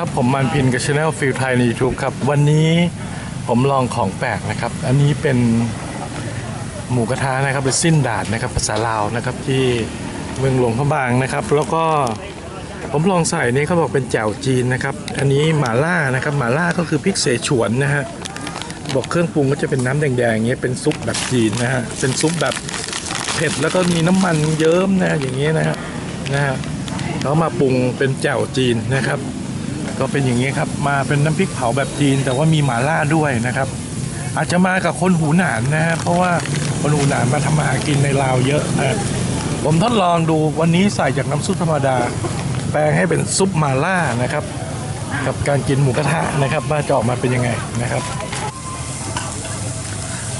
ครับผมมันพินกับช anel ฟิลไทยใน YouTube ครับ วันนี้ผมลองของแปลกนะครับ อันนี้เป็นหมูกระทะนะครับเป็นสิ้นดาดนะครับภาษาลาวนะครับ ที่เมืองหลวงพระบางนะครับ แล้วก็ผมลองใส่นี่เขาบอกเป็นแจ่วจีนนะครับ อันนี้หม่าล่านะครับหม่าล่าก็คือพริกเสฉวนนะฮะบอกเครื่องปรุงก็จะเป็นน้ำแดงๆอย่างเงี้ยเป็นซุปแบบจีนนะฮะเป็นซุปแบบเผ็ดแล้วก็มีน้ำมันเยิ้มนะอย่างเงี้ยนะฮะนะฮะเขามาปรุงเป็นแจ่วจีนนะครับ ก็เป็นอย่างนี้ครับมาเป็นน้ำพริกเผาแบบจีน แต่ว่ามีหม่าล่าด้วยนะครับ อาจจะมากับคนหูหนานนะฮะเพราะว่าคนหูหนานมาทำมาหากินในลาวเยอะนะผมทดลองดูวันนี้ใส่จากน้ำซุปธรรมดา แปลงให้เป็นซุปหม่าล่านะครับ กับการกินหมูกระทะนะครับว่าจะออกมาเป็นยังไงนะครับ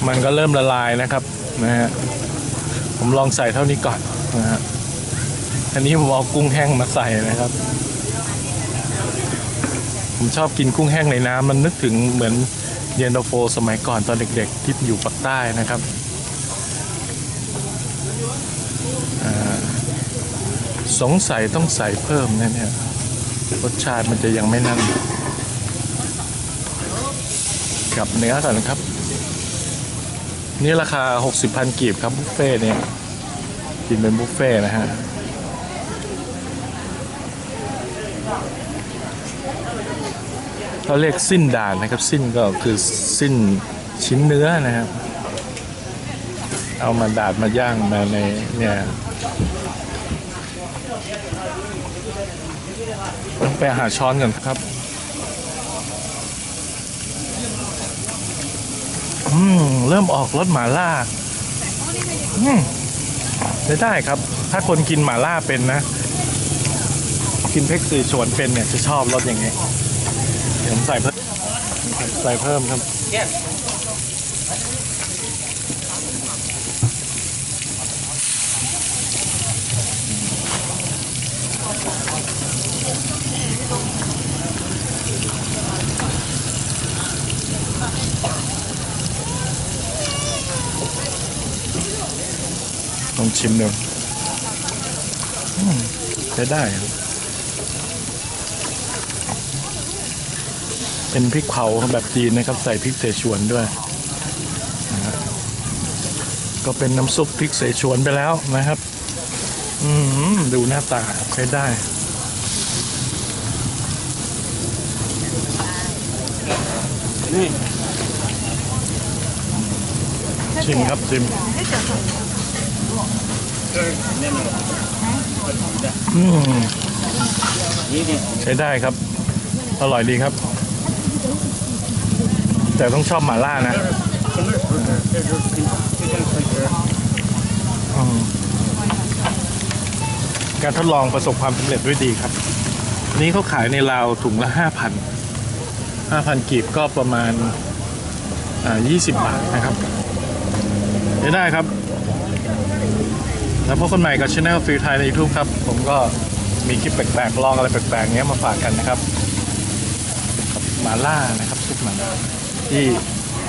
มันก็เริ่มละลายนะครับนะฮะผมลองใส่เท่านี้ก่อนนะฮะอันนี้ผมเอากุ้งแห้งมาใส่นะครับ ผมชอบกินกุ้งแห้งในน้ำมันนึกถึงเหมือนเย็นตาโฟสมัยก่อนตอนเด็กๆที่อยู่ปากใต้นะครับสงสัยต้องใส่เพิ่มนะเนี่ยรสชาติมันจะยังไม่นั่นกับเนื้อก่อนนะครับ นี่ราคา 60พันกีบครับบุฟเฟ่ต์เนี่ยกินเป็นบุฟเฟ่ต์นะฮะ เขาเรียกสิ้นด่านนะครับ สิ้นก็คือสิ้นชิ้นเนื้อนะครับ เอามาดาดมาย่างมาในเนี่ยต้องไปหาช้อนกันครับอืมเริ่มออกรสหมาล่าอืมได้ได้ครับ ถ้าคนกินหมาล่าเป็นนะ กินเพ็กซีชวนเป็นเนี่ยจะชอบรสอย่างเงี้ยเดี๋ยวผมใส่เพิ่มใส่เพิ่มครับลองชิมดูอืมใช้ได้ครับ เป็นพริกเผาแบบจีนนะครับ ใส่พริกเสฉวนด้วยนะก็เป็นน้ำซุปพริกเสฉวนไปแล้วนะครับ อืมดูหน้าตาใช้ได้นี่ชิมครับชิมอืมใช้ได้ครับ อร่อยดีครับ แต่ต้องชอบหม่าล่านะอืมการทดลองประสบความสำเร็จด้วยดีครับอันนี้เขาขายในลาวถุงละห้าพันห้าพันกีบก็ประมาณอ่ายี่สิบบาทนะครับได้ได้ครับ แล้วพบกันใหม่กับช anel ฟิลไทยใน YouTube ครับ ผมก็มีคลิปแปลกๆ ลองอะไรแปลกๆเนี้ยมาฝากกันนะครับกับห มาล่านะครับซุปหมาล่าที่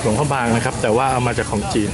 หลวงพ่อบางนะครับ แต่ว่าเอามาจากของจีน